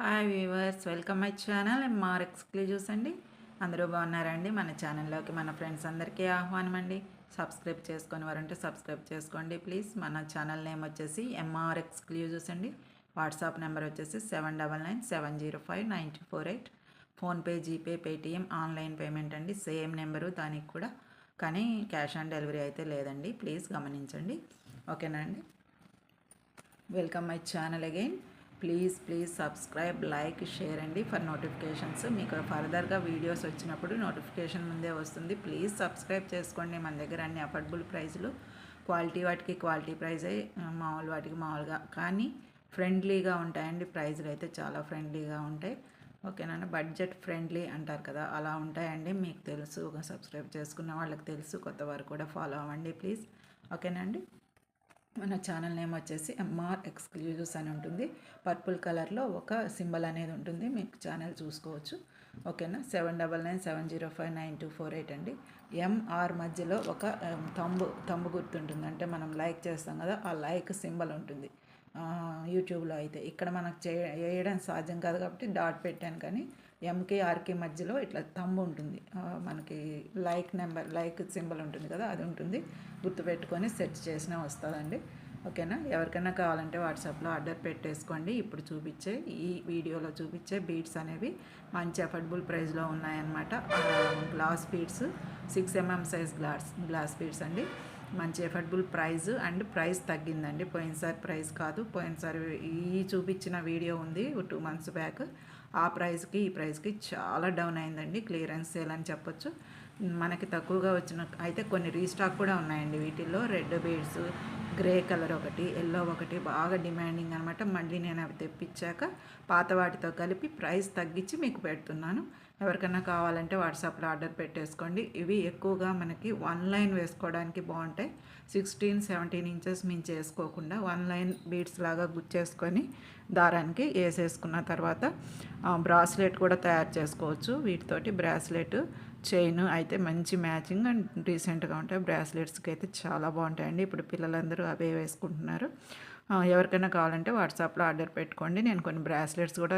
Hi viewers welcome my channel. MR exclusives అండి. అందరూ బాగున్నారండి? మన ఛానల్లోకి మన ఫ్రెండ్స్ అందరికీ ఆహ్వానం అండి సబ్స్క్రైబ్ చేసుకొని వారంటే సబ్స్క్రైబ్ చేసుకోండి ప్లీజ్. మన ఛానల్ నేమ్ వచ్చేసి ఎంఆర్ ఎక్స్క్లూజివ్స్ అండి. వాట్సాప్ నెంబర్ వచ్చేసి seven double nine seven zero five nine two four eight PhonePe GPay Paytm online payment అండి. సేమ్ నెంబరు దానికి కూడా. కానీ క్యాష్ ఆన్ డెలివరీ అయితే లేదండి. ప్లీజ్ గమనించండి. ఓకేనా అండి? Welcome my channel again. Please please subscribe like share అండి ఫర్ నోటిఫికేషన్స్ మీకు ఫర్దర్గా వీడియోస్ వచ్చినప్పుడు నోటిఫికేషన్ ముందే వస్తుంది. ప్లీజ్ సబ్స్క్రైబ్ చేసుకోండి మన దగ్గర అన్ని అఫోర్డబుల్ ప్రైస్లు క్వాలిటీ వాటికి క్వాలిటీ ప్రైజే మామూలు వాటికి మామూలుగా. కానీ ఫ్రెండ్లీగా ఉంటాయండి. ప్రైజ్లు అయితే చాలా ఫ్రెండ్లీగా ఉంటాయి. ఓకేనా బడ్జెట్ ఫ్రెండ్లీ అంటారు కదా అలా ఉంటాయండి. మీకు తెలుసు సబ్స్క్రైబ్ చేసుకున్న వాళ్ళకి తెలుసు కొత్త వారు కూడా ఫాలో అవ్వండి ప్లీజ్ ఓకేనండి మన ఛానల్ నేమ్ వచ్చేసి ఎంఆర్ ఎక్స్క్లూజివ్స్ అని ఉంటుంది. పర్పుల్ కలర్లో ఒక సింబల్ అనేది ఉంటుంది. మీకు ఛానల్ చూసుకోవచ్చు. ఓకేనా seven double nine seven zero five nine two four eight అండి. ఎంఆర్ మధ్యలో ఒక um, తంబు తంబు గుర్తుంటుంది. అంటే మనం లైక్ చేస్తాం కదా ఆ లైక్ సింబల్ ఉంటుంది. యూట్యూబ్లో అయితే. ఇక్కడ మనకు చే వేయడం సాధ్యం కాదు కాబట్టి డాట్ పెట్టాను కానీ ఎంకే ఆర్కే మధ్యలో ఇట్లా తంబు ఉంటుంది. మనకి లైక్ నెంబర్ లైక్ సింబల్ ఉంటుంది కదా అది ఉంటుంది. గుర్తుపెట్టుకొని సెట్ చేసినా వస్తుందండి. ఓకేనా? ఎవరికైనా కావాలంటే వాట్సాప్లో ఆర్డర్ పెట్టేసుకోండి. ఇప్పుడు చూపించే ఈ వీడియోలో చూపించే బీడ్స్ అనేవి మంచి అఫోర్డబుల్ ప్రైస్లో ఉన్నాయన్నమాట. Glass beads six mm size glass glass beads అండి. మంచి ఎఫర్డబుల్ ప్రైస్ అండ్ ప్రైస్ తగ్గిందండి. పోయినసారి ప్రైస్ కాదు పోయినసారి ఈ చూపించిన వీడియో ఉంది టూ మంత్స్ బ్యాక్. ఆ ప్రైస్కి ఈ ప్రైస్కి చాలా డౌన్ అయిందండి. క్లియరెన్స్ సేల్ అని చెప్పొచ్చు. మనకి తక్కువగా వచ్చిన అయితే కొన్ని రీస్టాక్ కూడా ఉన్నాయండి వీటిల్లో. రెడ్ బీడ్స్ గ్రే కలర్ ఒకటి ఎల్లో ఒకటి బాగా డిమాండింగ్ అనమాట మళ్ళీ నేను అవి తెప్పించాక పాత వాటితో కలిపి ప్రైస్ తగ్గించి మీకు పెడుతున్నాను. ఎవరికైనా కావాలంటే వాట్సాప్లో ఆర్డర్ పెట్టేసుకోండి. ఇవి ఎక్కువగా మనకి వన్ లైన్ వేసుకోవడానికి బాగుంటాయి. సిక్స్టీన్ సెవెంటీన్ ఇంచెస్ మించి వేసుకోకుండా వన్ లైన్ బీడ్స్ లాగా గుచ్చేసుకొని దారానికి వేసేసుకున్న తర్వాత బ్రాస్లెట్ కూడా తయారు చేసుకోవచ్చు. వీటితోటి బ్రాస్లెట్ చైన్ అయితే మంచి మ్యాచింగ్ అండ్ రీసెంట్గా ఉంటాయి. బ్రాస్లెట్స్కి అయితే చాలా బాగుంటాయండి. ఇప్పుడు పిల్లలందరూ అవే వేసుకుంటున్నారు. ఎవరికైనా కావాలంటే వాట్సాప్లో ఆర్డర్ పెట్టుకోండి. నేను కొన్ని బ్రాస్లెట్స్ కూడా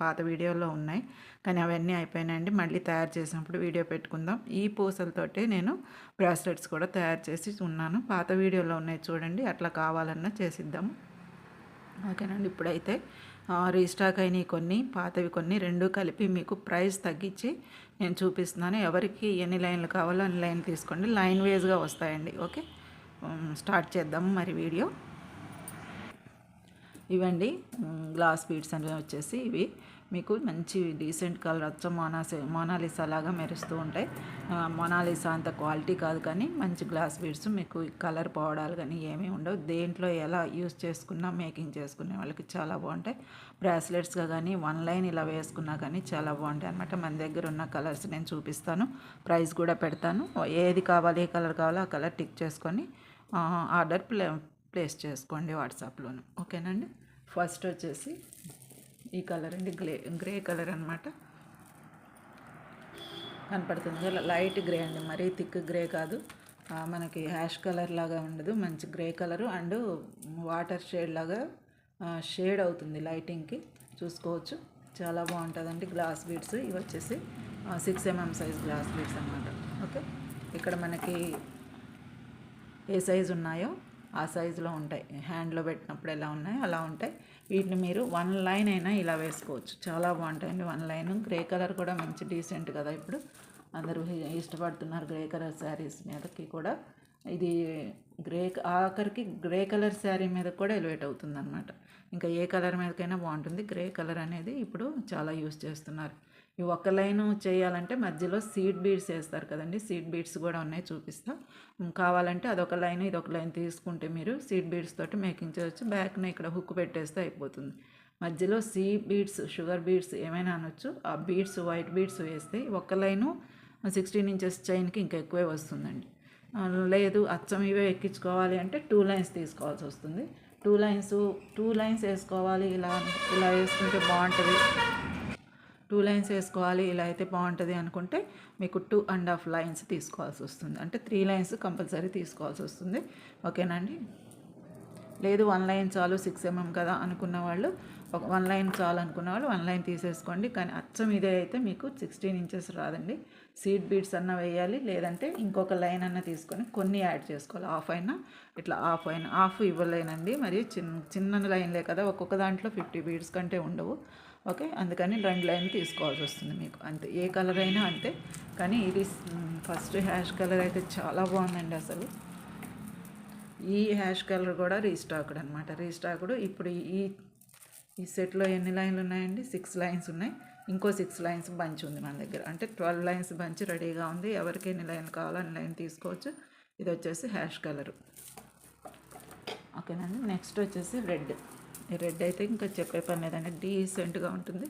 పాత వీడియోలో ఉన్నాయి. కానీ అవన్నీ అయిపోయినాయండి. మళ్ళీ తయారు చేసినప్పుడు వీడియో పెట్టుకుందాం. ఈ పూసలతోటే నేను బ్రాస్లెట్స్ కూడా తయారు చేసి ఉన్నాను. పాత వీడియోలో ఉన్నాయి చూడండి. అట్లా కావాలన్నా చేసిద్దాము. ఓకేనండి. ఇప్పుడైతే రీస్టాక్ అయినవి కొన్ని పాతవి కొన్ని రెండు కలిపి మీకు ప్రైస్ తగ్గించి నేను చూపిస్తున్నాను. ఎవరికి ఎన్ని లైన్లు కావాలో అన్ని లైన్ తీసుకోండి. లైన్ వేజ్గా వస్తాయండి. ఓకే? స్టార్ట్ చేద్దాం మరి వీడియో. ఇవండి గ్లాస్ బీడ్స్ అనేవి వచ్చేసి ఇవి. మీకు మంచి డీసెంట్ కలర్ వచ్చి మోనాసే మోనాలిసా లాగా మెరుస్తూ ఉంటాయి. మోనాలిసా అంత క్వాలిటీ కాదు కానీ మంచి గ్లాస్ బీడ్స్ మీకు కలర్ పోవడాలు కానీ ఏమీ ఉండవు. దేంట్లో ఎలా యూస్ చేసుకున్నా మేకింగ్ చేసుకునే వాళ్ళకి చాలా బాగుంటాయి. బ్రాస్లెట్స్గా కానీ వన్ లైన్ ఇలా వేసుకున్నా కానీ చాలా బాగుంటాయి అనమాట మన దగ్గర ఉన్న కలర్స్ నేను చూపిస్తాను. ప్రైస్ కూడా పెడతాను. ఏది కావాలి ఏ కలర్ కావాలో ఆ కలర్ టిక్ చేసుకొని ఆర్డర్ ప్లే ప్లేస్ చేసుకోండి వాట్సాప్లోను. ఓకేనండి ఫస్ట్ వచ్చేసి ఈ కలర్ అండి గ్రే గ్రే కలర్ అనమాట కనపడుతుంది. లైట్ గ్రే అండి. మరీ థిక్ గ్రే కాదు. మనకి హ్యాష్ కలర్ లాగా ఉండదు. మంచి grey colour. And water shade లాగా షేడ్ అవుతుంది లైటింగ్కి. చూసుకోవచ్చు. చాలా బాగుంటుందండి గ్లాస్ బీడ్స్. ఇవి వచ్చేసి six mm size glass beads అనమాట ఓకే? ఇక్కడ మనకి ఏ సైజు ఉన్నాయో ఆ సైజులో ఉంటాయి. హ్యాండ్లో పెట్టినప్పుడు ఎలా ఉన్నాయో అలా ఉంటాయి. వీటిని మీరు వన్ లైన్ అయినా ఇలా వేసుకోవచ్చు. చాలా బాగుంటాయండి వన్ లైన్. గ్రే కలర్ కూడా మంచి డీసెంట్ కదా ఇప్పుడు. అందరూ ఇష్టపడుతున్నారు గ్రే కలర్ శారీస్ మీదకి కూడా. ఇది గ్రే ఆఖరికి గ్రే కలర్ శారీ మీద కూడా ఎలివేట్ అవుతుంది అనమాట ఇంకా ఏ కలర్ మీదకైనా బాగుంటుంది. గ్రే కలర్ అనేది ఇప్పుడు చాలా యూస్ చేస్తున్నారు. ఈ ఒక్క లైన్ చేయాలంటే మధ్యలో సీడ్ బీడ్స్ వేస్తారు కదండి. సీడ్ బీడ్స్ కూడా ఉన్నాయి చూపిస్తా. కావాలంటే అదొక లైన్ ఇదొక లైన్ తీసుకుంటే మీరు సీడ్ బీడ్స్ తోటి మేకింగ్ చేయవచ్చు బ్యాక్న ఇక్కడ హుక్ పెట్టేస్తే అయిపోతుంది. మధ్యలో సీ బీడ్స్ షుగర్ బీడ్స్ ఏమైనా అనొచ్చు. ఆ బీడ్స్ వైట్ బీడ్స్ వేస్తే ఒక లైను సిక్స్టీన్ ఇంచెస్ చైన్కి ఇంకా ఎక్కువే వస్తుందండి. లేదు అచ్చం ఇవే ఎక్కించుకోవాలి అంటే టూ లైన్స్ తీసుకోవాల్సి వస్తుంది. టూ లైన్స్ టూ లైన్స్ వేసుకోవాలి. ఇలా ఇలా వేసుకుంటే బాగుంటుంది. టూ లైన్స్ వేసుకోవాలి ఇలా అయితే బాగుంటుంది అనుకుంటే మీకు టూ అండ్ హాఫ్ లైన్స్ తీసుకోవాల్సి వస్తుంది. అంటే త్రీ లైన్స్ కంపల్సరీ తీసుకోవాల్సి వస్తుంది. ఓకేనండి లేదు వన్ లైన్ చాలు సిక్స్ ఎంఎం కదా అనుకున్న వాళ్ళు ఒక వన్ లైన్ చాలు అనుకున్న వాళ్ళు వన్ లైన్ తీసేసుకోండి. కానీ అచ్చం ఇదే అయితే మీకు సిక్స్టీన్ ఇంచెస్ రాదండి. సీడ్ బీడ్స్ అన్న వేయాలి లేదంటే ఇంకొక లైన్ అన్న తీసుకొని కొన్ని యాడ్ చేసుకోవాలి. హాఫ్ అయినా ఇట్లా హాఫ్ అయినా హాఫ్ ఇవ్వలేనండి. మరి చిన్న చిన్న లైన్లే కదా ఒక్కొక్క దాంట్లో ఫిఫ్టీ బీడ్స్ కంటే ఉండవు. ఓకే అందుకని రెండు లైన్ తీసుకోవాల్సి వస్తుంది మీకు. అంతే ఏ కలర్ అయినా అంతే. కానీ ఇది ఫస్ట్ హ్యాష్ కలర్ అయితే చాలా బాగుందండి అసలు. ఈ హ్యాష్ కలర్ కూడా రీస్టాక్డ్ అనమాట రీస్టాక్డ్ ఇప్పుడు ఈ ఈ సెట్లో ఎన్ని లైన్లు ఉన్నాయండి? సిక్స్ లైన్స్ ఉన్నాయి. ఇంకో సిక్స్ లైన్స్ బంచ్ ఉంది మన దగ్గర. అంటే ట్వెల్వ్ లైన్స్ బంచ్ రెడీగా ఉంది. ఎవరికి ఎన్ని లైన్లు కావాలో అన్ని లైన్ తీసుకోవచ్చు. ఇది వచ్చేసి హ్యాష్ కలర్. ఓకేనండి. నెక్స్ట్ వచ్చేసి రెడ్. ఈ రెడ్ అయితే ఇంకా చెప్పే పని లేదండి. డీసెంట్గా ఉంటుంది.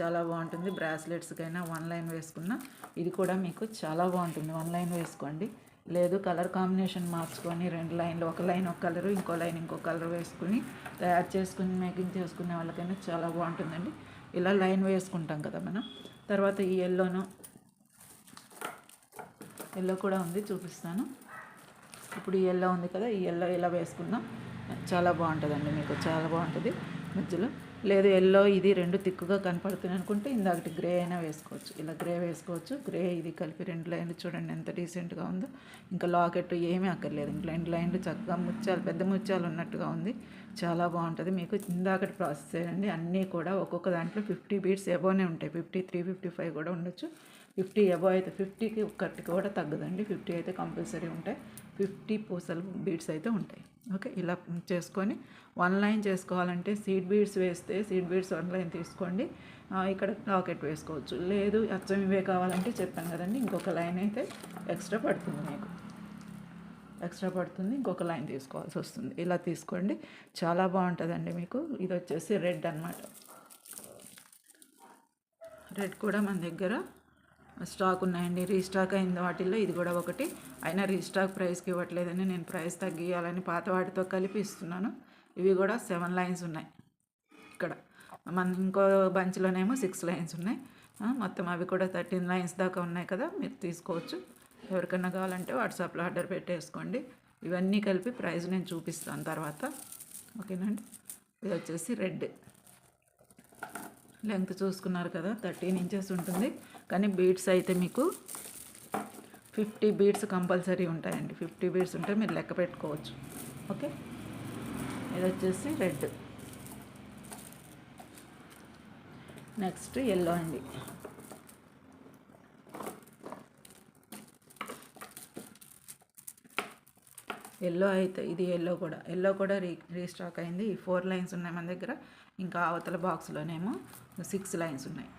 చాలా బాగుంటుంది. బ్రాస్లెట్స్కైనా వన్ లైన్ వేసుకున్నా ఇది కూడా మీకు చాలా బాగుంటుంది. వన్ లైన్ వేసుకోండి. లేదు కలర్ కాంబినేషన్ మార్చుకొని రెండు లైన్లు ఒక లైన్ ఒక కలర్ ఇంకో లైన్ ఇంకో కలర్ వేసుకుని తయారు చేసుకుని మేకింగ్ చేసుకునే వాళ్ళకైనా చాలా బాగుంటుందండి. ఇలా లైన్ వేసుకుంటాం కదా మనం. తర్వాత ఈ ఎల్లోను ఎల్లో కూడా ఉంది చూపిస్తాను. ఇప్పుడు ఈ ఎల్లో ఉంది కదా ఈ ఎల్లో ఇలా వేసుకుందాం. చాలా బాగుంటుందండి మీకు చాలా బాగుంటుంది మధ్యలో. లేదు ఎల్లో ఇది రెండు తిక్కుగా కనపడుతుంది అనుకుంటే ఇందాకటి గ్రే అయినా వేసుకోవచ్చు. ఇలా గ్రే వేసుకోవచ్చు. గ్రే ఇది కలిపి రెండు లైన్లు చూడండి ఎంత డీసెంట్గా ఉందో. ఇంకా లాకెట్ ఏమీ అక్కర్లేదు. ఇంక రెండు లైన్లు చక్కగా ముత్యాలు పెద్ద ముత్యాలు ఉన్నట్టుగా ఉంది. చాలా బాగుంటుంది. మీకు ఇందాకటి ప్రాసెస్ చేయండి. అన్నీ కూడా ఒక్కొక్క దాంట్లో ఫిఫ్టీ బీట్స్ ఎబోనే ఉంటాయి. ఫిఫ్టీ త్రీ ఫిఫ్టీ ఫైవ్ కూడా ఉండొచ్చు. ఫిఫ్టీ ఎబో అయితే ఫిఫ్టీకి ఒక్కటి కూడా తగ్గదండి. ఫిఫ్టీ అయితే కంపల్సరీ ఉంటాయి. ఫిఫ్టీ పూసలు బీడ్స్ అయితే ఉంటాయి. ఓకే ఇలా చేసుకొని వన్ లైన్ చేసుకోవాలంటే సీడ్ బీడ్స్ వేస్తే సీడ్ బీడ్స్ వన్ లైన్ తీసుకోండి. ఇక్కడ లాకెట్ వేసుకోవచ్చు. లేదు అచ్చం ఇవే కావాలంటే చెప్పాను కదండి. ఇంకొక లైన్ అయితే ఎక్స్ట్రా పడుతుంది మీకు. ఎక్స్ట్రా పడుతుంది ఇంకొక లైన్ తీసుకోవాల్సి వస్తుంది. ఇలా తీసుకోండి. చాలా బాగుంటుందండి మీకు. ఇది వచ్చేసి రెడ్ అనమాట రెడ్ కూడా మన దగ్గర స్టాక్ ఉన్నాయండి. రీస్టాక్ అయింది వాటిల్లో. ఇది కూడా ఒకటి. అయినా రీస్టాక్ ప్రైస్కి ఇవ్వట్లేదని నేను ప్రైస్ తగ్గియాలని పాత వాటితో కలిపి ఇస్తున్నాను ఇవి కూడా సెవెన్ లైన్స్ ఉన్నాయి. ఇక్కడ మన ఇంకో బంచ్లోనేమో సిక్స్ లైన్స్ ఉన్నాయి. మొత్తం అవి కూడా థర్టీన్ లైన్స్ దాకా ఉన్నాయి కదా. మీరు తీసుకోవచ్చు. ఎవరికన్నా కావాలంటే వాట్సాప్లో ఆర్డర్ పెట్టేసుకోండి. ఇవన్నీ కలిపి ప్రైస్ నేను చూపిస్తాను తర్వాత. ఓకేనండి ఇది వచ్చేసి రెడ్. లెంగ్త్ చూసుకున్నారు కదా థర్టీన్ ఇంచెస్ ఉంటుంది. కానీ బీడ్స్ అయితే మీకు ఫిఫ్టీ బీడ్స్ కంపల్సరీ ఉంటాయండి. ఫిఫ్టీ బీడ్స్ ఉంటే మీరు లెక్క పెట్టుకోవచ్చు. ఓకే? ఇది వచ్చేసి రెడ్. నెక్స్ట్ ఎల్లో అండి. ఎల్లో అయితే ఇది ఎల్లో కూడా. ఎల్లో కూడా రీ రీస్టాక్ అయింది. ఈ ఫోర్ లైన్స్ ఉన్నాయి మన దగ్గర. ఇంకా అవతల బాక్స్లోనేమో సిక్స్ లైన్స్ ఉన్నాయి.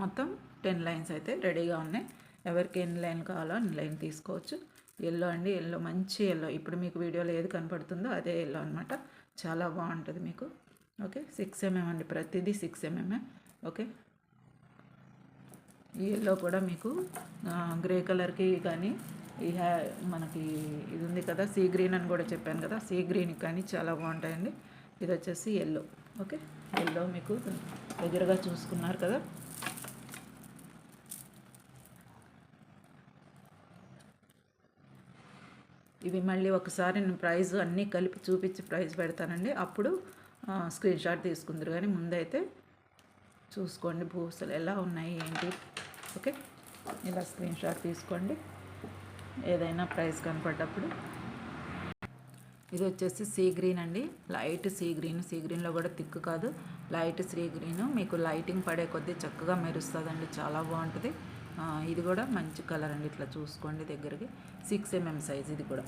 మొత్తం టెన్ లైన్స్ అయితే రెడీగా ఉన్నాయి. ఎవరికి ఎన్ని లైన్ కావాలో అన్ని లైన్ తీసుకోవచ్చు. ఎల్లో అండి ఎల్లో మంచి ఎల్లో. ఇప్పుడు మీకు వీడియోలో ఏది కనపడుతుందో అదే ఎల్లో అనమాట చాలా బాగుంటుంది మీకు. ఓకే సిక్స్ ఎంఎం అండి. ప్రతిదీ సిక్స్ ఎంఎంఏ ఓకే. ఈ ఎల్లో కూడా మీకు గ్రే కలర్కి కానీ ఈ హ్యా మనకి ఇది ఉంది కదా సీ గ్రీన్ అని కూడా చెప్పాను కదా సీ గ్రీన్ కానీ చాలా బాగుంటాయండి. ఇది వచ్చేసి ఎల్లో ఓకే? ఎల్లో మీకు దగ్గరగా చూసుకున్నారు కదా. ఇవి మళ్ళీ ఒకసారి నేను ప్రైజ్ అన్నీ కలిపి చూపించి ప్రైజ్ పెడతానండి. అప్పుడు స్క్రీన్ షాట్ తీసుకుందరు కానీ ముందైతే చూసుకోండి భూసలు ఎలా ఉన్నాయి ఏంటి ఓకే? ఇలా స్క్రీన్ షాట్ తీసుకోండి. ఏదైనా ప్రైస్ కనపడ్డప్పుడు ఇది వచ్చేసి సీ గ్రీన్ అండి. Light sea green. సీ గ్రీన్లో కూడా థిక్ కాదు. Light sea green. మీకు లైటింగ్ పడే కొద్దీ చక్కగా మెరుస్తుందండి. చాలా బాగుంటుంది. ఇది కూడా మంచి కలర్ అండి. ఇట్లా చూసుకోండి దగ్గరికి. సిక్స్ ఎంఎం సైజ్ ఇది కూడా.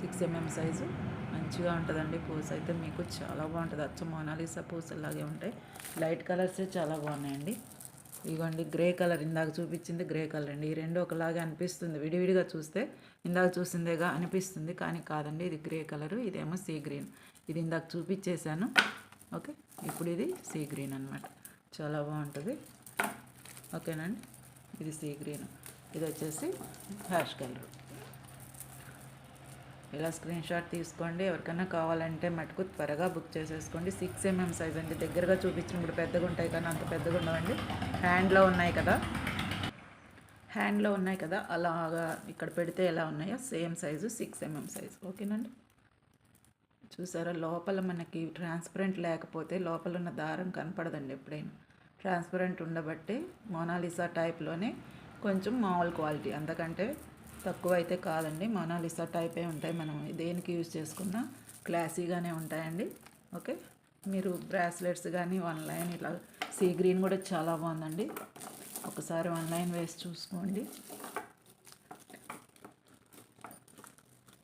Six mm size. మంచిగా ఉంటుందండి పూస అయితే. మీకు చాలా బాగుంటుంది. అచ్చ మోనాలిసా పూసలాగే ఉంటాయి. లైట్ కలర్సే చాలా బాగున్నాయండి. ఇగోండి గ్రే కలర్ ఇందాక చూపించింది గ్రే కలర్ అండి. ఈ రెండు ఒకలాగే అనిపిస్తుంది. విడివిడిగా చూస్తే ఇందాక చూసిందేగా అనిపిస్తుంది కానీ కాదండి ఇది గ్రే కలరు ఇదేమో సీ గ్రీన్. ఇది ఇందాక చూపించేశాను. ఓకే ఇప్పుడు ఇది సీ గ్రీన్ అనమాట చాలా బాగుంటుంది. ఓకేనండి ఇది సీ గ్రీన్. ఇది వచ్చేసి హ్యాష్ కలర్. ఇలా స్క్రీన్ షాట్ తీసుకోండి. ఎవరికైనా కావాలంటే మటుకు త్వరగా బుక్ చేసేసుకోండి. సిక్స్ ఎంఎం సైజ్ అండి. దగ్గరగా చూపించినప్పుడు పెద్దగా ఉంటాయి కానీ అంత పెద్దగా ఉండవండి. హ్యాండ్లో ఉన్నాయి కదా. హ్యాండ్లో ఉన్నాయి కదా. అలాగా ఇక్కడ పెడితే ఎలా ఉన్నాయో same size six mm size ఓకేనండి చూసారా? లోపల మనకి ట్రాన్స్పరెంట్ లేకపోతే లోపల ఉన్న దారం కనపడదండి ఎప్పుడైనా. ట్రాన్స్పరెంట్ ఉండబట్టి మోనాలిసా టైప్లోనే కొంచెం మామూలు క్వాలిటీ అంతకంటే తక్కువ అయితే కాదండి. మొనాలిసా టైపే ఉంటాయి. మనం దేనికి యూజ్ చేసుకున్నా క్లాసీగానే ఉంటాయండి. ఓకే? మీరు బ్రాస్లెట్స్ కానీ వన్ లైన్ ఇట్లా సీ గ్రీన్ కూడా చాలా బాగుందండి. ఒకసారి వన్ లైన్ వేసి చూసుకోండి.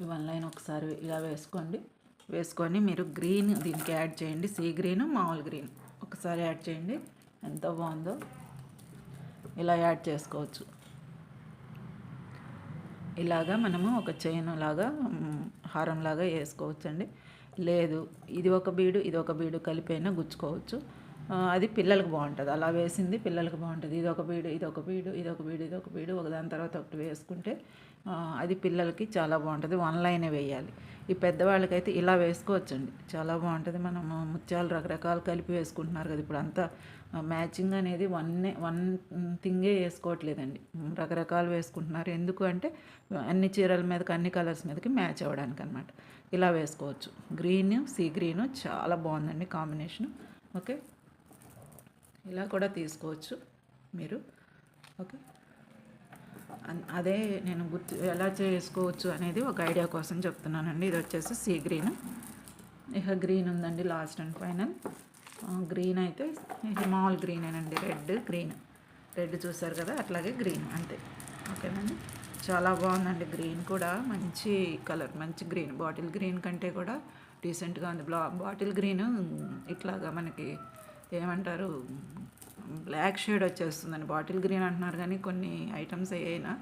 వన్ లైన్ ఒకసారి ఇలా వేసుకోండి. వేసుకొని మీరు గ్రీన్ దీనికి యాడ్ చేయండి. సీ గ్రీన్ మామూలు గ్రీన్. ఒకసారి యాడ్ చేయండి. ఎంత బాగుందో. ఇలా యాడ్ చేసుకోవచ్చు. ఇలాగా మనము ఒక చైన్ లాగా హారం లాగా వేసుకోవచ్చండి. లేదు ఇది ఒక బీడు ఇది ఒక బీడు కలిపైనా గుచ్చుకోవచ్చు. అది పిల్లలకు బాగుంటుంది. అలా వేసింది పిల్లలకు బాగుంటుంది. ఇది ఒక బీడు ఇది ఒక బీడు ఇది ఒక బీడు ఇది ఒక బీడు ఒకదాని తర్వాత ఒకటి వేసుకుంటే అది పిల్లలకి చాలా బాగుంటుంది. వన్ లైనే వేయాలి. ఈ పెద్దవాళ్ళకైతే ఇలా వేసుకోవచ్చండి. చాలా బాగుంటుంది. మనము ముత్యాలు రకరకాలు కలిపి వేసుకుంటున్నారు కదా ఇప్పుడు అంతా మ్యాచింగ్ అనేది వన్ వన్ థింగే వేసుకోవట్లేదండి. రకరకాలు వేసుకుంటున్నారు. ఎందుకు అంటే అన్ని చీరల మీదకి అన్ని కలర్స్ మీదకి మ్యాచ్ అవ్వడానికి అనమాట ఇలా వేసుకోవచ్చు. గ్రీన్ సీ గ్రీన్ చాలా బాగుందండి కాంబినేషన్. ఓకే? ఇలా కూడా తీసుకోవచ్చు మీరు. ఓకే? అదే నేను గుర్తు ఎలా చేసుకోవచ్చు అనేది ఒక ఐడియా కోసం చెప్తున్నానండి. ఇది వచ్చేసి సీ గ్రీన్ ఇక గ్రీన్ ఉందండి లాస్ట్ అండ్ ఫైనల్ గ్రీన్ అయితే ఇది గ్రీన్ గ్రీనేనండి రెడ్ గ్రీన్ రెడ్ చూసారు కదా అట్లాగే గ్రీన్ అంతే. ఓకేనండి చాలా బాగుందండి గ్రీన్ కూడా. మంచి కలర్ మంచి గ్రీన్ బాటిల్ గ్రీన్ కంటే కూడా డీసెంట్గా ఉంది. బ్లా బాటిల్ గ్రీన్ ఇట్లాగా మనకి ఏమంటారు బ్లాక్ షేడ్ వచ్చేస్తుందండి. బాటిల్ గ్రీన్ అంటున్నారు కానీ కొన్ని ఐటమ్స్ అయినా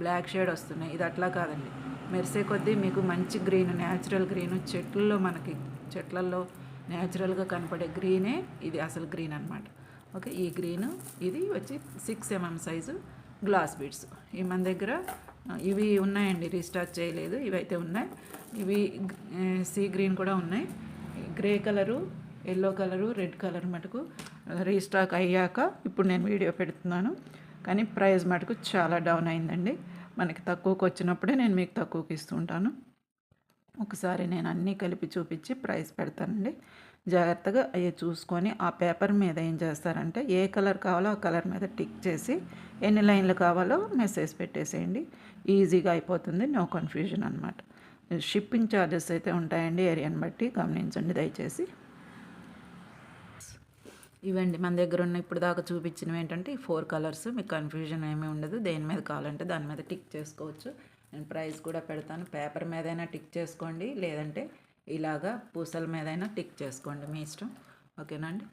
బ్లాక్ షేడ్ వస్తున్నాయి. ఇది అట్లా కాదండి. మెరిసే కొద్దీ మీకు మంచి గ్రీన్ న్యాచురల్ గ్రీన్ చెట్లలో మనకి చెట్లల్లో న్యాచురల్గా కనపడే గ్రీనే ఇది అసలు గ్రీన్ అనమాట ఓకే ఈ గ్రీన్ ఇది వచ్చి six mm size glass beads. ఈ మన దగ్గర ఇవి ఉన్నాయండి రీస్టాక్ చేయలేదు ఇవైతే ఉన్నాయి. ఇవి సీ గ్రీన్ కూడా ఉన్నాయి. Grey colour yellow colour red colour మటుకు రీస్టాక్ అయ్యాక ఇప్పుడు నేను వీడియో పెడుతున్నాను. కానీ ప్రైస్ మటుకు చాలా డౌన్ అయిందండి. మనకి తక్కువకి వచ్చినప్పుడే నేను మీకు తక్కువకి ఇస్తుంటాను ఒకసారి నేను అన్నీ కలిపి చూపించి ప్రైస్ పెడతానండి. జాగ్రత్తగా అవి చూసుకొని ఆ పేపర్ మీద ఏం చేస్తారంటే ఏ కలర్ కావాలో ఆ కలర్ మీద టిక్ చేసి ఎన్ని లైన్లు కావాలో మెసేజ్ పెట్టేసేయండి. ఈజీగా అయిపోతుంది నో కన్ఫ్యూజన్ అనమాట షిప్పింగ్ ఛార్జెస్ అయితే ఉంటాయండి ఏరియాని బట్టి గమనించండి దయచేసి. ఇవండి మన దగ్గర ఉన్న ఇప్పుడు దాకా చూపించినవి ఏంటంటే ఈ ఫోర్ కలర్స్ మీకు కన్ఫ్యూజన్ ఏమీ ఉండదు. దేని మీద కావాలంటే దాని మీద టిక్ చేసుకోవచ్చు. నేను ప్రైస్ కూడా పెడతాను. పేపర్ మీదైనా టిక్ చేసుకోండి. లేదంటే ఇలాగా పూసల మీదైనా టిక్ చేసుకోండి మీ ఇష్టం. ఓకేనండి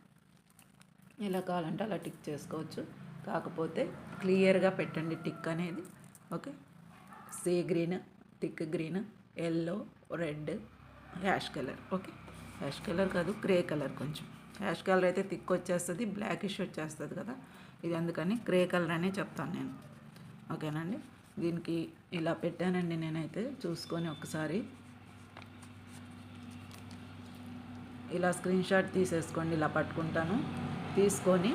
ఎలా కావాలంటే అలా టిక్ చేసుకోవచ్చు. కాకపోతే క్లియర్గా పెట్టండి టిక్ అనేది. Okay? Sea green tick green yellow red ash colour. Okay? Ash colour కాదు గ్రే కలర్ కొంచెం. యాష్ కలర్ అయితే థిక్ వచ్చేస్తుంది బ్లాకిష్ వచ్చేస్తుంది కదా. ఇది అందుకని గ్రే కలర్ అనే చెప్తాను నేను. ఓకేనండి దీనికి ఇలా పెట్టానండి నేనైతే. చూసుకొని ఒకసారి. ఇలా స్క్రీన్ షాట్ తీసేసుకోండి ఇలా పట్టుకుంటాను. తీసుకొని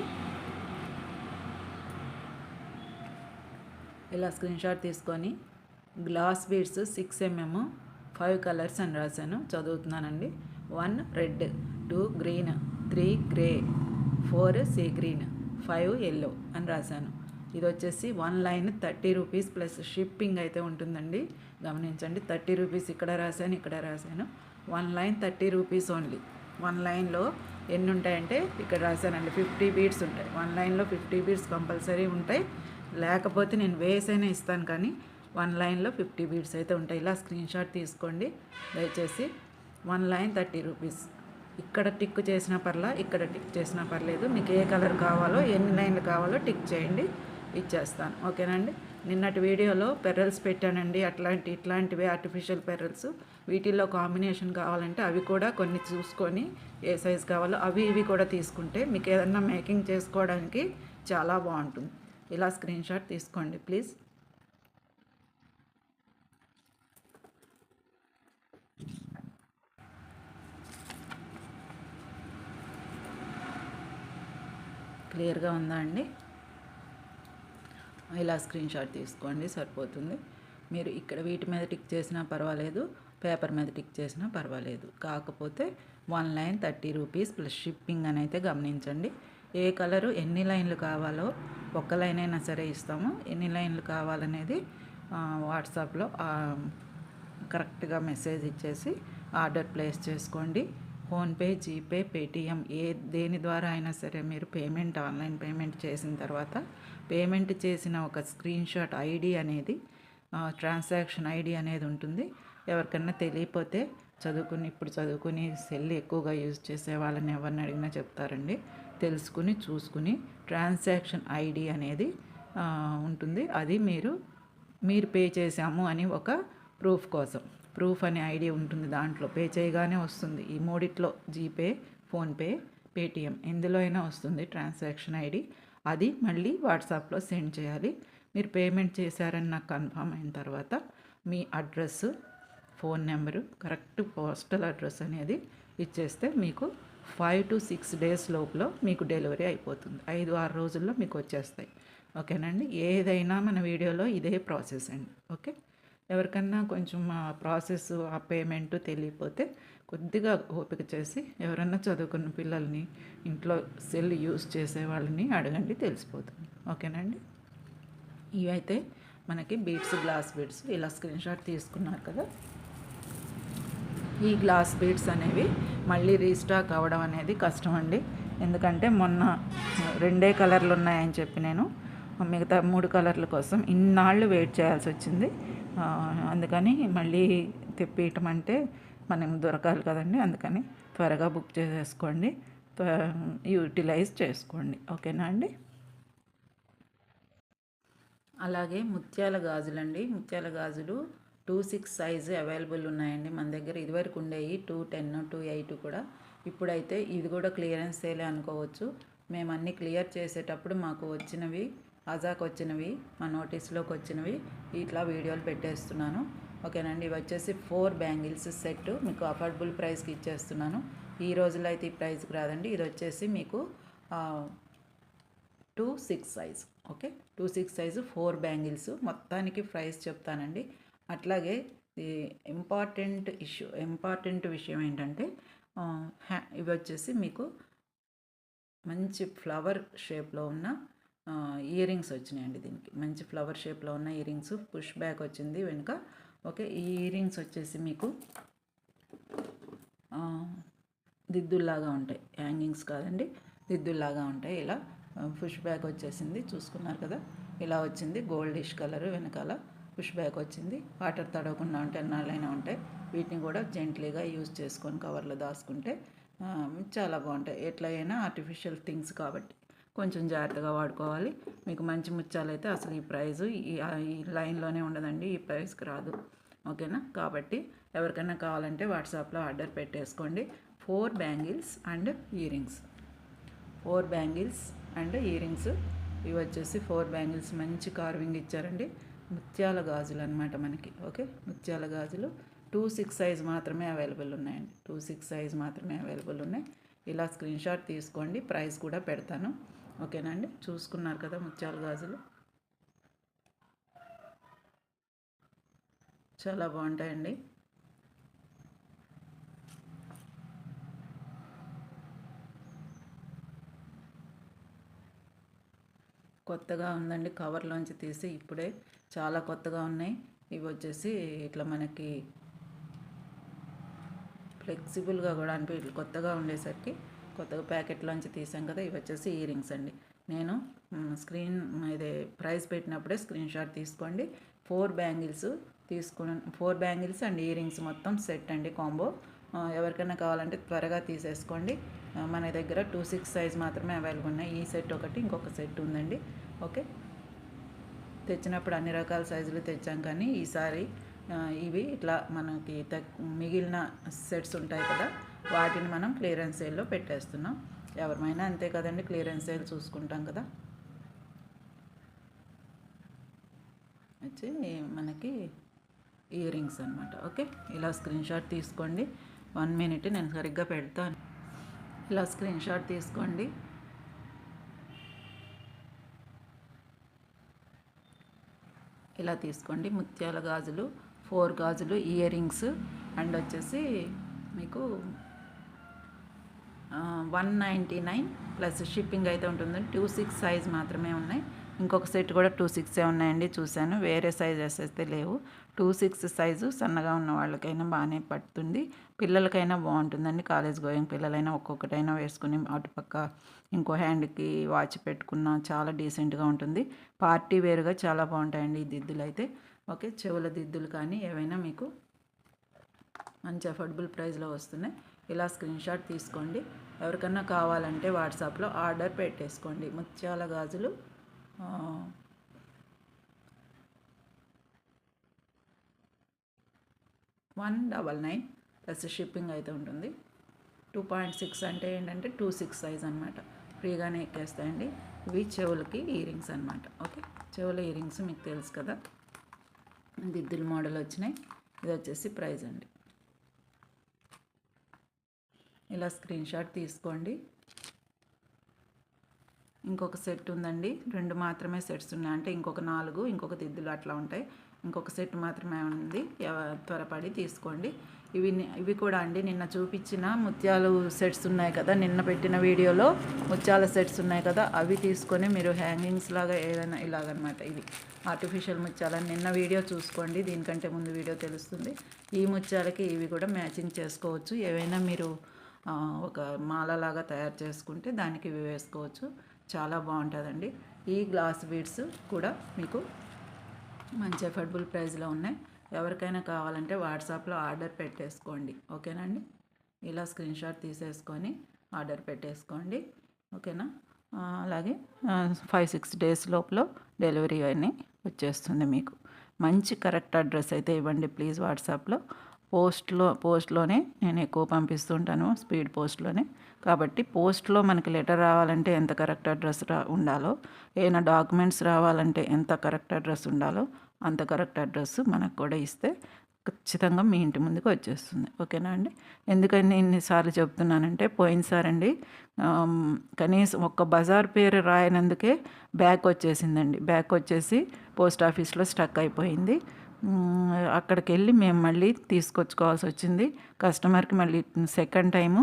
ఇలా స్క్రీన్ షాట్ తీసుకొని glass beads six mm five colours అని రాశాను. చదువుతున్నానండి. One red two green three grey four sea green five yellow అని రాశాను. ఇది వచ్చేసి one line thirty rupees plus shipping అయితే ఉంటుందండి. గమనించండి థర్టీ రూపీస్ ఇక్కడ రాశాను ఇక్కడ రాశాను. One line thirty rupees only. One లైన్లో ఎన్ని ఉంటాయంటే ఇక్కడ రాశానండి ఫిఫ్టీ బీడ్స్ ఉంటాయి. వన్ లైన్లో ఫిఫ్టీ బీడ్స్ కంపల్సరీ ఉంటాయి. లేకపోతే నేను వేసైనా ఇస్తాను కానీ వన్ లైన్లో ఫిఫ్టీ బీడ్స్ అయితే ఉంటాయి. ఇలా స్క్రీన్ షాట్ తీసుకోండి. దయచేసి వన్ లైన్ థర్టీ రూపీస్. ఇక్కడ టిక్ చేసినా పర్లా ఇక్కడ టిక్ చేసినా పర్లేదు. మీకు ఏ కలర్ కావాలో ఎన్ని లైన్లు కావాలో టిక్ చేయండి. ఇచ్చేస్తాను. ఓకేనండి? నిన్నటి వీడియోలో పెర్రల్స్ పెట్టానండి. అట్లాంటి ఇట్లాంటివి ఆర్టిఫిషియల్ పెర్రల్స్. వీటిల్లో కాంబినేషన్ కావాలంటే అవి కూడా కొన్ని చూసుకొని ఏ సైజ్ కావాలో అవి ఇవి కూడా తీసుకుంటే మీకు ఏదన్నా మేకింగ్ చేసుకోవడానికి చాలా బాగుంటుంది. ఇలా స్క్రీన్ షాట్ తీసుకోండి ప్లీజ్ క్లియర్గా ఉందా అండి? ఇలా స్క్రీన్ షాట్ తీసుకోండి సరిపోతుంది. మీరు ఇక్కడ వీటి మీద టిక్ చేసినా పర్వాలేదు పేపర్ మీద టిక్ చేసినా పర్వాలేదు. కాకపోతే one line thirty rupees plus shipping అని అయితే గమనించండి. ఏ కలరు ఎన్ని లైన్లు కావాలో ఒక్క లైన్ అయినా సరే ఇస్తాము. ఎన్ని లైన్లు కావాలనేది వాట్సాప్లో కరెక్ట్గా మెసేజ్ ఇచ్చేసి ఆర్డర్ ప్లేస్ చేసుకోండి. ఫోన్పే జీపే పేటిఎం ఏ దేని ద్వారా అయినా సరే మీరు పేమెంట్ ఆన్లైన్ పేమెంట్ చేసిన తర్వాత పేమెంట్ చేసిన ఒక స్క్రీన్ షాట్ ఐడి అనేది ట్రాన్సాక్షన్ ఐడి అనేది ఉంటుంది. ఎవరికన్నా తెలియపోతే చదువుకుని ఇప్పుడు చదువుకుని సెల్ ఎక్కువగా యూజ్ చేసే వాళ్ళని ఎవరిని అడిగినా చెప్తారండి. తెలుసుకుని చూసుకుని ట్రాన్సాక్షన్ ఐడి అనేది ఉంటుంది. అది మీరు మీరు పే చేశాము అని ఒక ప్రూఫ్ కోసం. ప్రూఫ్ అనే ఐడి ఉంటుంది దాంట్లో. పే చేయగానే వస్తుంది. ఈ మూడిట్లో జీపే ఫోన్పే పేటిఎం ఎందులో అయినా వస్తుంది ట్రాన్సాక్షన్ ఐడి. అది మళ్ళీ వాట్సాప్లో సెండ్ చేయాలి. మీరు పేమెంట్ చేశారని నాకు కన్ఫర్మ్ అయిన తర్వాత మీ address phone number correct postal address అనేది ఇచ్చేస్తే మీకు ఫైవ్ టు సిక్స్ డేస్ లోపల మీకు డెలివరీ అయిపోతుంది. ఐదు ఆరు రోజుల్లో మీకు వచ్చేస్తాయి. ఓకేనండి? ఏదైనా మన వీడియోలో ఇదే ప్రాసెస్ అండి. ఓకే? ఎవరికన్నా కొంచెం ఆ ప్రాసెస్ ఆ పేమెంట్ తెలియపోతే కొద్దిగా ఓపిక చేసి ఎవరన్నా చదువుకున్న పిల్లల్ని ఇంట్లో సెల్ యూస్ చేసే వాళ్ళని అడగండి తెలిసిపోతుంది. ఓకేనండి? ఇవైతే మనకి బీడ్స్ గ్లాస్ బీడ్స్ ఇలా స్క్రీన్ షాట్ తీసుకున్నారు కదా. ఈ గ్లాస్ బీడ్స్ అనేవి మళ్ళీ రీస్టాక్ అవ్వడం అనేది కష్టం అండి ఎందుకంటే మొన్న రెండే కలర్లు ఉన్నాయని చెప్పి నేను మిగతా మూడు కలర్ల కోసం ఇన్నాళ్ళు వెయిట్ చేయాల్సి వచ్చింది. అందుకని మళ్ళీ తెప్పియటం అంటే మనం దొరకాలి కదండి అందుకని త్వరగా బుక్ చేసేసుకోండి యూటిలైజ్ చేసుకోండి. ఓకేనా అండి? అలాగే ముత్యాల గాజులండి. ముత్యాల గాజులు టూ సిక్స్ సైజు అవైలబుల్ ఉన్నాయండి. మన దగ్గర ఇదివరకు ఉండేవి టూ టెన్ టూ ఎయిట్ కూడా. ఇప్పుడైతే ఇది కూడా క్లియరెన్స్ సేలే అనుకోవచ్చు. మేము అన్నీ క్లియర్ చేసేటప్పుడు మాకు వచ్చినవి అజాకు వచ్చినవి మా నోటీస్లోకి వచ్చినవి ఇట్లా వీడియోలు పెట్టేస్తున్నాను. ఓకేనండి ఇవి వచ్చేసి ఫోర్ బ్యాంగిల్స్ సెట్ మీకు అఫోర్డబుల్ ప్రైస్కి ఇచ్చేస్తున్నాను. ఈ రోజులో అయితే ఈ ప్రైస్కి రాదండి ఇది వచ్చేసి మీకు two six size okay? Two six size four bangles మొత్తానికి ప్రైస్ చెప్తానండి. అట్లాగే ఈ ఇంపార్టెంట్ ఇష్యూ ఇంపార్టెంట్ విషయం ఏంటంటే హ్యా ఇవి వచ్చేసి మీకు మంచి ఫ్లవర్ షేప్లో ఉన్న ఇయర్ రింగ్స్ వచ్చినాయండి దీనికి. మంచి ఫ్లవర్ షేప్లో ఉన్న ఇయర్ రింగ్స్ పుష్ బ్యాక్ వచ్చింది వెనుక. ఓకే ఈ ఇయర్ రింగ్స్ వచ్చేసి మీకు దిద్దుల్లాగా ఉంటాయి. హ్యాంగింగ్స్ కాదండి దిద్దుల్లాగా ఉంటాయి. ఇలా పుష్ బ్యాక్ వచ్చేసింది. చూసుకున్నారు కదా ఇలా వచ్చింది. గోల్డిష్ కలర్ వెనకాల పుష్ బ్యాక్ వచ్చింది. వాటర్ తడవకుండా ఉంటే ఎన్నాళ్ళైనా ఉంటాయి. వీటిని కూడా జెంట్లీగా యూజ్ చేసుకొని కవర్లో దాచుకుంటే చాలా బాగుంటాయి. ఎట్లా అయినా ఆర్టిఫిషియల్ థింగ్స్ కాబట్టి. కొంచెం జాగ్రత్తగా వాడుకోవాలి. మీకు మంచి ముత్యాలు అయితే అసలు ఈ ప్రైజు ఈ లైన్లోనే ఉండదండి. ఈ ప్రైస్కి రాదు. ఓకేనా? కాబట్టి ఎవరికైనా కావాలంటే వాట్సాప్లో ఆర్డర్ పెట్టేసుకోండి. Four bangles and earrings. Four bangles and earrings. ఇవి వచ్చేసి ఫోర్ బ్యాంగిల్స్. మంచి కార్వింగ్ ఇచ్చారండి. ముత్యాల గాజులు అనమాట మనకి. ఓకే? ముత్యాల గాజులు. టూ సిక్స్ సైజ్ మాత్రమే అవైలబుల్ ఉన్నాయండి. టూ సిక్స్ సైజ్ మాత్రమే అవైలబుల్ ఉన్నాయి. ఇలా స్క్రీన్ షాట్ తీసుకోండి. ప్రైస్ కూడా పెడతాను. ఓకేనండి చూసుకున్నారు కదా ముత్యాల గాజులు. చాలా బాగుంటాయండి. కొత్తగా ఉందండి కవర్లోంచి తీసి ఇప్పుడే చాలా కొత్తగా ఉన్నాయి. ఇవి వచ్చేసి ఇట్లా మనకి ఫ్లెక్సిబుల్గా కూడా అనిపి కొత్తగా ఉండేసరికి కొత్తగా ప్యాకెట్లోంచి తీసాం కదా ఇవి వచ్చేసి ఇయర్ రింగ్స్ అండి. నేను స్క్రీన్ ఇది ప్రైస్ పెట్టినప్పుడే స్క్రీన్ షాట్ తీసుకోండి. ఫోర్ బ్యాంగిల్స్ తీసుకుని four bangles and earrings మొత్తం సెట్ అండి కాంబో. ఎవరికైనా కావాలంటే త్వరగా తీసేసుకోండి. మన దగ్గర టూ సిక్స్ సైజ్ మాత్రమే అవైలబుల్ ఉన్నాయి. ఈ సెట్ ఒకటి ఇంకొక సెట్ ఉందండి. ఓకే? తెచ్చినప్పుడు అన్ని రకాల సైజులు తెచ్చాం కానీ ఈసారి ఇవి ఇట్లా మనకి మిగిలిన సెట్స్ ఉంటాయి కదా వాటిని మనం క్లియరెన్స్ సేల్లో పెట్టేస్తున్నాం. ఎవరిమైనా అంతే కదండి క్లియరెన్స్ సేల్ చూసుకుంటాం కదా. వచ్చి మనకి ఇయర్ రింగ్స్ అనమాట ఓకే? ఇలా స్క్రీన్ షాట్ తీసుకోండి. వన్ మినిట్ నేను సరిగ్గా పెడతాను. ఇలా స్క్రీన్ షాట్ తీసుకోండి. ఇలా తీసుకోండి ముత్యాల గాజులు. ఫోర్ గాజులు ఇయర్ రింగ్స్ అండ్ వచ్చేసి మీకు one ninety nine plus shipping అయితే ఉంటుంది. టూ సిక్స్ సైజ్ మాత్రమే ఉన్నాయి. ఇంకొక సెట్ కూడా టూ సిక్సే ఉన్నాయండి చూశాను. వేరే సైజెస్ అయితే లేవు. టూ సిక్స్ సైజు సన్నగా ఉన్న వాళ్ళకైనా బాగానే పడుతుంది. పిల్లలకైనా బాగుంటుందండి. కాలేజ్ గోయింగ్ పిల్లలైనా ఒక్కొక్కటైనా వేసుకుని అటుపక్క ఇంకో హ్యాండ్కి వాచ్ పెట్టుకున్న చాలా డీసెంట్గా ఉంటుంది. పార్టీ వేరుగా చాలా బాగుంటాయండి ఈ దిద్దులు అయితే ఓకే చెవుల దిద్దులు కానీ ఏవైనా మీకు మంచి అఫోర్డబుల్ ప్రైస్లో వస్తున్నాయి. ఇలా స్క్రీన్ షాట్ తీసుకోండి. ఎవరికన్నా కావాలంటే వాట్సాప్లో ఆర్డర్ పెట్టేసుకోండి. ముత్యాల గాజులు one double nine plus shipping అయితే ఉంటుంది. టూ పాయింట్ సిక్స్ అంటే ఏంటంటే టూ సిక్స్ సైజ్ అనమాట ఫ్రీగానే ఎక్కేస్తాయండి. ఇవి చెవులకి ఇయరింగ్స్ అనమాట ఓకే చెవుల ఇయరింగ్స్ మీకు తెలుసు కదా. దిద్దుల మోడల్ వచ్చినాయి. ఇది వచ్చేసి ప్రైజ్ అండి. ఇలా స్క్రీన్ షాట్ తీసుకోండి. ఇంకొక సెట్ ఉందండి. రెండు మాత్రమే సెట్స్ ఉన్నాయి. అంటే ఇంకొక నాలుగు ఇంకొక దిద్దులు అట్లా ఉంటాయి. ఇంకొక సెట్ మాత్రమే ఉంది. త్వరపడి తీసుకోండి. ఇవి ఇవి కూడా అండి. నిన్న చూపించిన ముత్యాలు సెట్స్ ఉన్నాయి కదా నిన్న పెట్టిన వీడియోలో ముత్యాల సెట్స్ ఉన్నాయి కదా అవి తీసుకొని మీరు హ్యాంగింగ్స్ లాగా ఏదైనా ఇలాగనమాట ఇవి. ఆర్టిఫిషియల్ ముత్యాలని నిన్న వీడియో చూసుకోండి దీనికంటే ముందు వీడియో తెలుస్తుంది. ఈ ముత్యాలకి ఇవి కూడా మ్యాచింగ్ చేసుకోవచ్చు. ఏవైనా మీరు ఒక మాలలాగా తయారు చేసుకుంటే దానికి ఇవి వేసుకోవచ్చు. చాలా బాగుంటుందండి. ఈ గ్లాస్ బీడ్స్ కూడా మీకు మంచి అఫోర్డబుల్ ప్రైస్లో ఉన్నాయి. ఎవరికైనా కావాలంటే వాట్సాప్లో ఆర్డర్ పెట్టేసుకోండి. ఓకేనండి? ఇలా స్క్రీన్ షాట్ తీసేసుకొని ఆర్డర్ పెట్టేసుకోండి. ఓకేనా? అలాగే ఫైవ్ సిక్స్ డేస్ లోపల డెలివరీ అన్నీ వచ్చేస్తుంది మీకు. మంచి కరెక్ట్ అడ్రస్ అయితే ఇవ్వండి ప్లీజ్ వాట్సాప్లో. పోస్ట్లో పోస్ట్లోనే నేను ఎక్కువ పంపిస్తుంటాను స్పీడ్ పోస్ట్లోనే. కాబట్టి పోస్ట్లో మనకి లెటర్ రావాలంటే ఎంత కరెక్ట్ అడ్రస్ రా ఉండాలో ఏమైనా డాక్యుమెంట్స్ రావాలంటే ఎంత కరెక్ట్ అడ్రస్ ఉండాలో అంత కరెక్ట్ అడ్రస్ మనకు కూడా ఇస్తే ఖచ్చితంగా మీ ఇంటి ముందుకు వచ్చేస్తుంది. ఓకేనా అండి? ఎందుకని ఇన్నిసార్లు చెప్తున్నానంటే పోయినసారి అండి కనీసం ఒక్క బజార్ పేరు రాయనందుకే బ్యాక్ వచ్చేసిందండి. బ్యాక్ వచ్చేసి పోస్ట్ ఆఫీస్లో స్టక్ అయిపోయింది. అక్కడికి వెళ్ళి మేము మళ్ళీ తీసుకొచ్చుకోవాల్సి వచ్చింది. కస్టమర్కి మళ్ళీ సెకండ్ టైము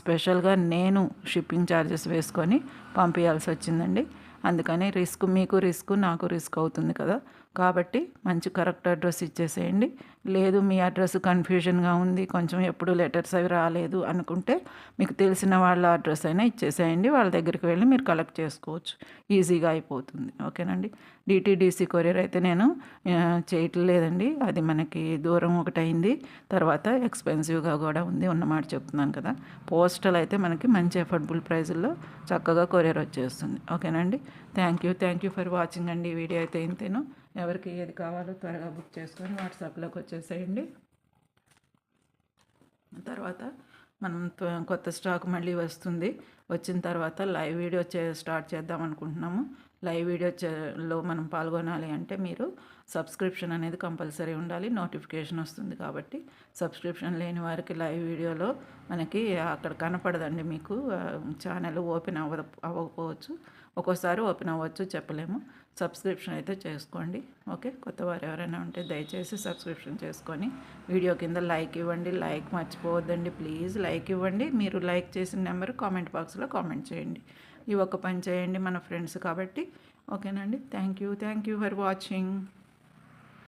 స్పెషల్గా నేను షిప్పింగ్ ఛార్జెస్ వేసుకొని పంపించాల్సి వచ్చిందండి. అందుకని రిస్క్ మీకు రిస్క్ నాకు రిస్క్ అవుతుంది కదా. కాబట్టి మంచి కరెక్ట్ అడ్రస్ ఇచ్చేసేయండి. లేదు మీ అడ్రస్ కన్ఫ్యూజన్గా ఉంది కొంచెం ఎప్పుడు లెటర్స్ అవి రాలేదు అనుకుంటే మీకు తెలిసిన వాళ్ళ అడ్రస్ అయినా ఇచ్చేసేయండి. వాళ్ళ దగ్గరికి వెళ్ళి మీరు కలెక్ట్ చేసుకోవచ్చు. ఈజీగా అయిపోతుంది. ఓకేనండి? డిటీడీసీ కొరియర్ అయితే నేను చేయట్లేదండి. అది మనకి దూరం ఒకటి అయింది తర్వాత ఎక్స్పెన్సివ్గా కూడా ఉంది ఉన్నమాట చెప్తున్నాను కదా. పోస్టల్ అయితే మనకి మంచి అఫోర్డబుల్ ప్రైజుల్లో చక్కగా కొరియర్ వచ్చేస్తుంది. ఓకేనండి? Thank you. Thank you for watching అండి ఈ వీడియో అయితే ఇంతేను. ఎవరికి ఏది కావాలో త్వరగా బుక్ చేసుకొని వాట్సాప్లోకి వచ్చేసేయండి. తర్వాత మనం కొత్త స్టాక్ మళ్ళీ వస్తుంది. వచ్చిన తర్వాత లైవ్ వీడియో చే స్టార్ట్ చేద్దాం అనుకుంటున్నాము. లైవ్ వీడియో లో మనం పాల్గొనాలి అంటే మీరు సబ్స్క్రిప్షన్ అనేది కంపల్సరీ ఉండాలి. నోటిఫికేషన్ వస్తుంది కాబట్టి సబ్స్క్రిప్షన్ లేని వారికి లైవ్ వీడియోలో మనకి అక్కడ కనపడదండి మీకు ఛానల్ ఓపెన్ అవ్వ అవ్వకపోవచ్చు. ఒక్కోసారి ఓపెన్ అవ్వచ్చు చెప్పలేము. సబ్స్క్రిప్షన్ అయితే చేసుకోండి. ఓకే? కొత్త వారు ఎవరైనా ఉంటే దయచేసి సబ్స్క్రిప్షన్ చేసుకొని వీడియో కింద లైక్ ఇవ్వండి. లైక్ మర్చిపోవద్దండి. ప్లీజ్ లైక్ ఇవ్వండి. మీరు లైక్ చేసిన నెంబర్ కామెంట్ బాక్స్లో కామెంట్ చేయండి. ఈ ఒక్క పని చేయండి మన ఫ్రెండ్స్ కాబట్టి. ఓకేనండి? Thank you thank you for watching